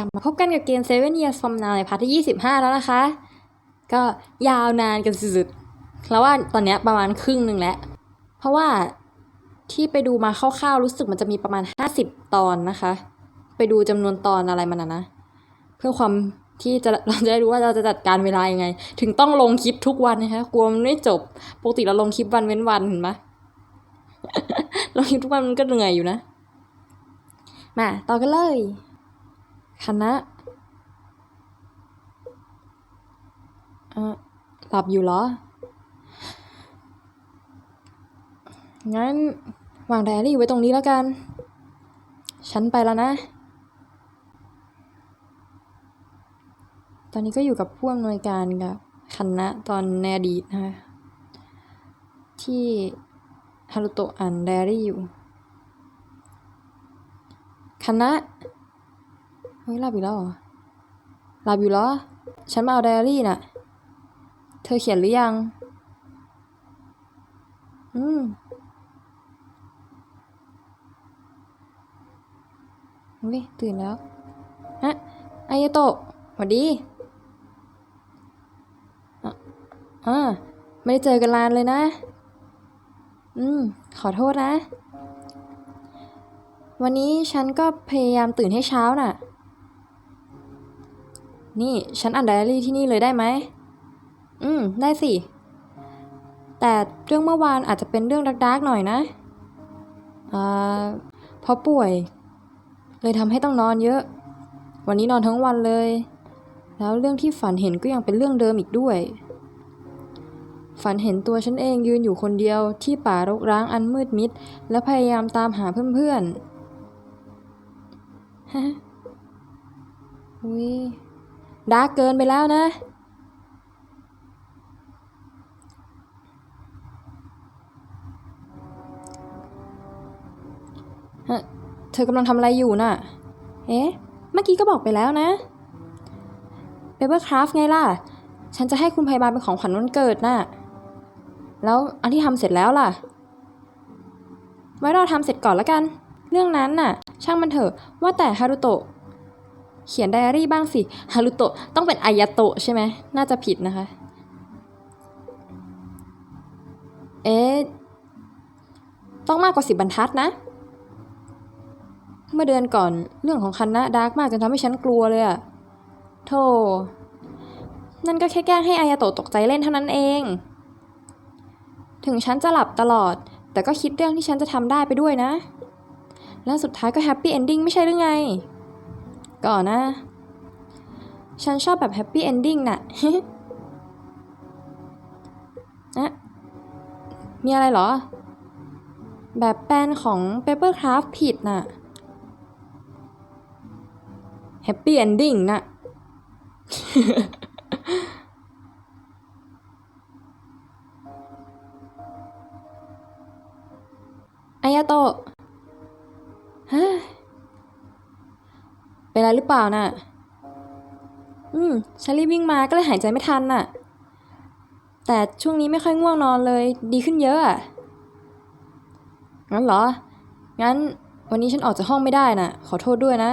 ลับมาพบกันกับเกม Seven Years from Now ในพาร์ทที่ 25 แล้วนะคะ ก็ยาวนานกันสุดๆแล้วว่าตอนนี้ประมาณครึ่งหนึ่งแล้ว เพราะว่าที่ไปดูมาคร่าวๆ รู้สึกมันจะมีประมาณ 50 ตอนนะคะ ไปดูจำนวนตอนอะไรมันนะนะเพื่อความที่จะเราจะได้รู้ว่าเราจะจัดการเวลายังไง ถึงต้องลงคลิปทุกวันนะคะกลัวมันไม่จบ ปกติเราลงคลิปวันเว้นวันเห็นไหมลงคลิปทุกวันมันก็เหนื่อยอยู่นะ มาต่อกันเลย คณะเอ่อหลับอยู่เหรอ งั้น วางไดอารี่ไว้ตรงนี้แล้วกัน ฉันไปแล้วนะ ตอนนี้ก็อยู่กับผู้อำนวยการกับคณะตอนในอดีตนะคะที่ฮารุโตะอ่านไดอารี่อยู่ คณะ ฮ้ยหลับอยู่แล้วเหรอหลับอยู่เหรอ ฉันมาเอาไดอารี่น่ะ เธอเขียนหรือยัง อืมเฮ้ยตื่นแล้วฮะอายโตะสวัสดีอะอ่าไม่ได้เจอกันนานเลยนะ อืม ขอโทษนะ วันนี้ฉันก็พยายามตื่นให้เช้าน่ะ นี่ฉันอ่านไดอารี่ที่นี่เลยได้ไหม อืม ได้สิ แต่เรื่องเมื่อวานอาจจะเป็นเรื่องดักๆหน่อยนะ อ่าเพราะป่วย เลยทำให้ต้องนอนเยอะ วันนี้นอนทั้งวันเลย แล้วเรื่องที่ฝันเห็นก็ยังเป็นเรื่องเดิมอีกด้วย ฝันเห็นตัวฉันเองยืนอยู่คนเดียวที่ป่ารกร้างอันมืดมิด และพยายามตามหาเพื่อนๆ ฮะ อุ้ย ดาร์กเกินไปแล้วนะ เธอกำลังทำอะไรอยู่น่ะ เอ๊ะ เมื่อกี้ก็บอกไปแล้วนะ Papercraft ไงล่ะ ฉันจะให้คุณพยาบาลเป็นของขวัญวันเกิดน่ะ แล้วอันที่ทำเสร็จแล้วล่ะ ไว้เราทำเสร็จก่อนละกัน เรื่องนั้นน่ะ ช่างมันเถอะ ว่าแต่ฮารุโตะ เขียนไดอารี่บ้างสิฮารุโตะต้องเป็นอายาโตะใช่ไหมน่าจะผิดนะคะ เอ๊ะต้องมากกว่าสิบบรรทัดนะ เมื่อเดือนก่อนเรื่องของคันนะดาร์กมากจนทำให้ฉันกลัวเลยอะโธ่นั่นก็แค่แกล้งให้อายาโตะตกใจเล่นเท่านั้นเอง ถึงฉันจะหลับตลอด แต่ก็คิดเรื่องที่ฉันจะทำได้ไปด้วยนะ แล้วสุดท้ายก็แฮปปี้เอนดิ้งไม่ใช่หรือไง ก่อนนะ ฉันชอบแบบแฮปปี้เอนดิ้งน่ะอะมีอะไรเหรอ แบบแปลนของ Papercraft ผิดน่ะ Happy Ending น่ะ อายาโตะฮะ เป็นอะไรหรือเปล่าน่ะ อืมฉันรีบวิ่งมาก็เลยหายใจไม่ทันน่ะ แต่ช่วงนี้ไม่ค่อยง่วงนอนเลย ดีขึ้นเยอะอะงั้นเหรอ งั้นวันนี้ฉันออกจากห้องไม่ได้น่ะ ขอโทษด้วยนะ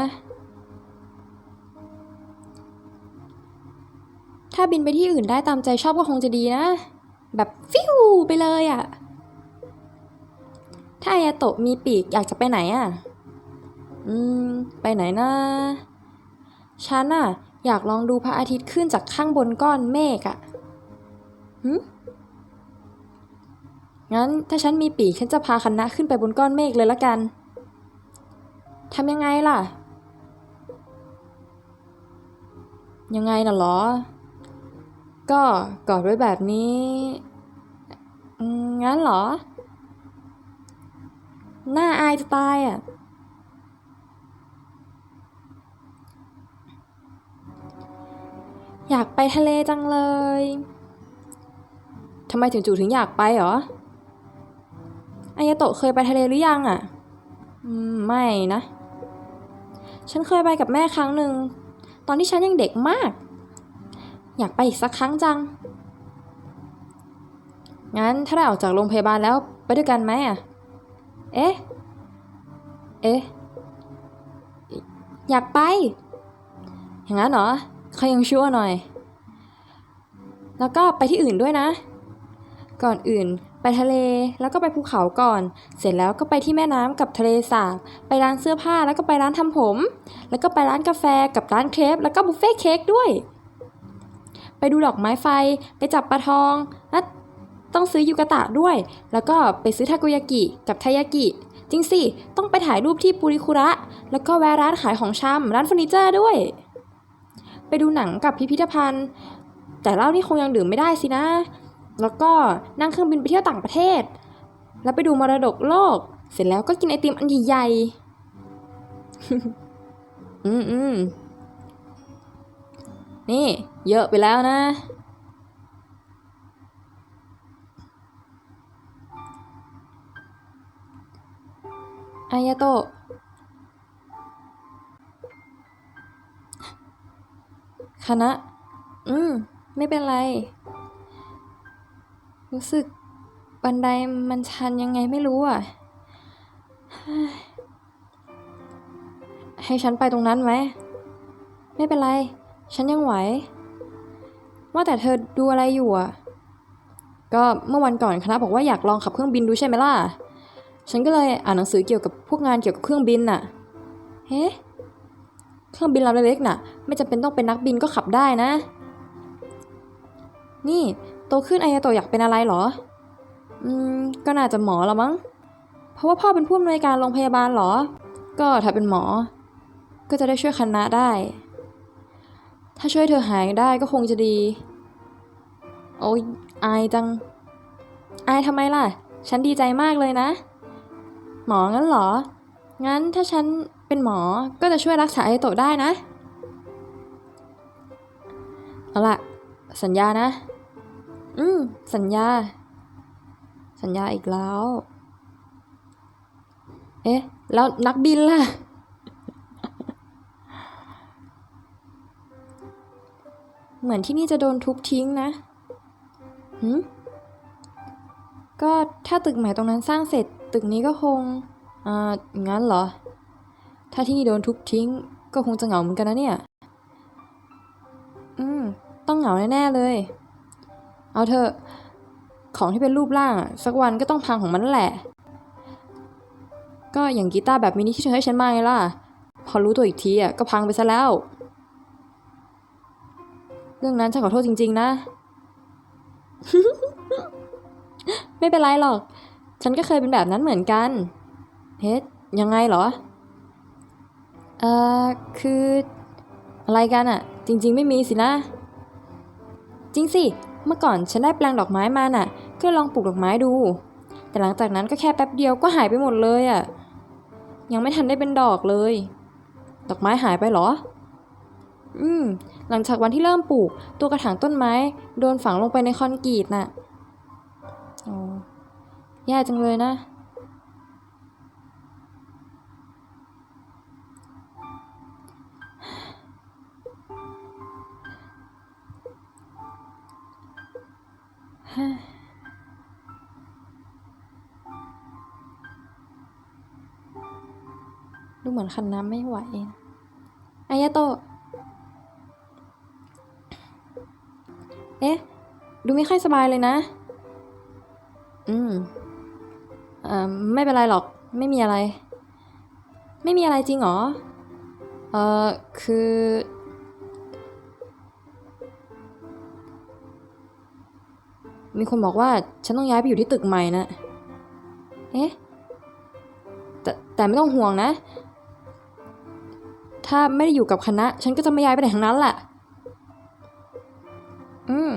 ถ้าบินไปที่อื่นได้ตามใจชอบก็คงจะดีนะ แบบฟิวไปเลยอะ่ะ ถ้าอายาโตะมีปีกอยากจะไปไหนอะ่ะ อืม ไปไหนนะ ฉันอะ อยากลองดูพระอาทิตย์ขึ้นจากข้างบนก้อนเมฆอะ่ะหืมงั้นถ้าฉันมีปีกฉันจะพาคณะขึ้นไปบนก้อนเมฆเลยละกัน ทำยังไงล่ะ ยังไงน่ะเหรอ ก็กอดไว้แบบนี้ งั้นเหรอ หน้าอายจะตายอะ อยากไปทะเลจังเลย ทำไมถึงจู่ถึงอยากไปเหรอ อายาโตะเคยไปทะเลหรือยังอะ อืม ไม่นะ ฉันเคยไปกับแม่ครั้งหนึ่ง ตอนที่ฉันยังเด็กมาก อยากไปอีกสักครั้งจัง งั้นถ้าได้ออกจากโรงพยาบาลแล้วไปด้วยกันไหมอะ เอ๊ะ เอ๊ะ อยากไป อย่างนั้นเหรอ เขายังชั่วหน่อย แล้วก็ไปที่อื่นด้วยนะ ก่อนอื่นไปทะเลแล้วก็ไปภูเขาก่อน เสร็จแล้วก็ไปที่แม่น้ำกับทะเลสาบ ไปร้านเสื้อผ้าแล้วก็ไปร้านทำผม แล้วก็ไปร้านกาแฟกับร้านเครปแล้วก็บุฟเฟ่ต์เค้กด้วย ไปดูดอกไม้ไฟ ไปจับปลาทองและต้องซื้อยูกะตะด้วย แล้วก็ไปซื้อทาโกยากิกับไทยากิ จริงสิ ต้องไปถ่ายรูปที่ปุริคุระ แล้วก็แวะร้านขายของชำร้านเฟอร์นิเจอร์ด้วย ไปดูหนังกับพิพิธภัณฑ์ แต่เหล้านี่คงยังดื่มไม่ได้สินะ แล้วก็นั่งเครื่องบินไปเที่ยวต่างประเทศ แล้วไปดูมรดกโลก เสร็จแล้วก็กินไอติมอันใหญ่ๆอืมอืมนี่ เยอะไปแล้วนะ อายาโตะ คณะ อืม ไม่เป็นไร รู้สึกบันไดมันชันยังไงไม่รู้อะ ให้ฉันไปตรงนั้นไหม ไม่เป็นไร ฉันยังไหว ว่าแต่เธอดูอะไรอยู่อะ ก็เมื่อวันก่อนคณะบอกว่าอยากลองขับเครื่องบินดูใช่ไหมล่ะ ฉันก็เลยอ่านหนังสือเกี่ยวกับพวกงานเกี่ยวกับเครื่องบินน่ะ เฮ้ เครื่องบินลำเล็กๆน่ะ ไม่จำเป็นต้องเป็นนักบินก็ขับได้นะ นี่โตขึ้นอายาโตอยากเป็นอะไรเหรอ อืม ก็น่าจะหมอละมั้ง เพราะว่าพ่อเป็นผู้อำนวยการโรงพยาบาลเหรอ ก็ถ้าเป็นหมอ ก็จะได้ช่วยคณะได้ ถ้าช่วยเธอหายได้ก็คงจะดี โอ้ยอายจัง อายทำไมล่ะ ฉันดีใจมากเลยนะ หมองั้นเหรอ งั้นถ้าฉัน เป็นหมอก็จะช่วยรักษาไอโตะได้นะ เอาล่ะสัญญานะ อืม สัญญา สัญญาอีกแล้ว เอ๊ะ แล้วนักบินล่ะ เหมือนที่นี่จะโดนทุบทิ้งนะหืมก็ถ้าตึกใหม่ตรงนั้นสร้างเสร็จตึกนี้ก็คงอ่างั้นเหรอ ถ้าที่นี่โดนทุบทิ้ง ก็คงจะเหงาเหมือนกันนะเนี่ย อืม ต้องเหงาแน่ๆเลย เอาเถอะ ของที่เป็นรูปร่างสักวันก็ต้องพังของมันแหละ ก็อย่างกีตาร์แบบมินิที่เธอให้ฉันมาไงล่ะ พอรู้ตัวอีกทีอะก็พังไปซะแล้ว เรื่องนั้นฉันขอโทษจริง ๆ นะ ไม่เป็นไรหรอก ฉันก็เคยเป็นแบบนั้นเหมือนกัน เฮ็ดยังไงเหรอ เอ่อ คือ อะไรกันอะจริง ๆ ไม่มีสินะ จริงสิ เมื่อก่อนฉันได้แปลงดอกไม้มาน่ะ ก็ลองปลูกดอกไม้ดู แต่หลังจากนั้นก็แค่แป๊บเดียวก็หายไปหมดเลยอะยังไม่ทันได้เป็นดอกเลย ดอกไม้หายไปเหรอ อืม หลังจากวันที่เริ่มปลูก ตัวกระถางต้นไม้ โดนฝังลงไปในคอนกรีตน่ะ โอ้แย่จังเลยนะ ดูเหมือนคันน้ำไม่ไหวอายาโต เอ๊ะ ดูไม่ค่อยสบายเลยนะ อืมเอ่อไม่เป็นไรหรอก ไม่มีอะไร ไม่มีอะไรจริงเหรอ เอ่อคือ มีคนบอกว่าฉันต้องย้ายไปอยู่ที่ตึกใหม่นะ เอ๊ะ แต่แต่ไม่ต้องห่วงนะ ถ้าไม่ได้อยู่กับคณะ ฉันก็จะไม่ย้ายไปไหนทั้งนั้นแหละ อืม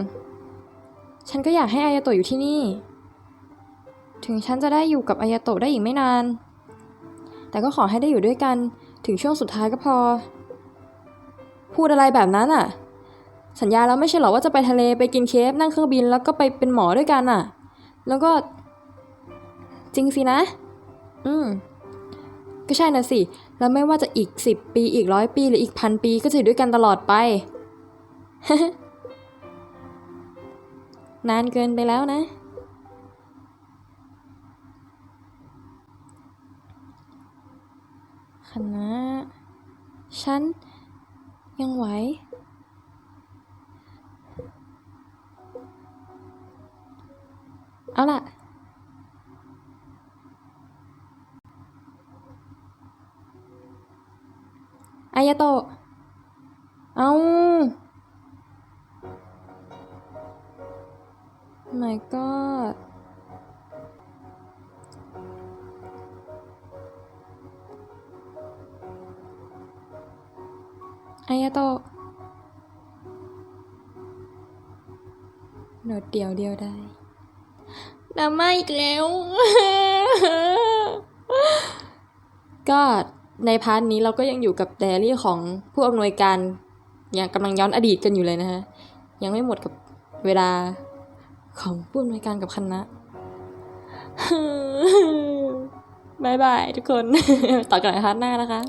ฉันก็อยากให้อายาโตะอยู่ที่นี่ ถึงฉันจะได้อยู่กับอายาโตะได้อีกไม่นาน แต่ก็ขอให้ได้อยู่ด้วยกัน ถึงช่วงสุดท้ายก็พอ พูดอะไรแบบนั้นอะ สัญญาแล้วไม่ใช่หรอว่าจะไปทะเลไปกินเคฟนั่งเครื่องบินแล้วก็ไปเป็นหมอด้วยกันอะ แล้วก็ จริงสินะ อืม ก็ใช่นะสิ แล้วไม่ว่าจะอีกสิบปีอีกร้อยปีหรืออีกพันปีก็จะอยู่ด้วยกันตลอดไป นานเกินไปแล้วนะ คณะ ฉันยังไหว เอาล่ะ อายาโตะ เอา my god อายาโตะโดดเดียวเดียวได้ ราม่าอีกแล้ว ก็ในพาร์ทนี้เราก็ยังอยู่กับไดอารี่ของผู้อำนวยการยังกำลังย้อนอดีตกันอยู่เลยนะฮะ ยังไม่หมดกับเวลาของผู้อำนวยการกับคณะบายบายทุกคน ต่อกันในพาร์ทหน้านะคะ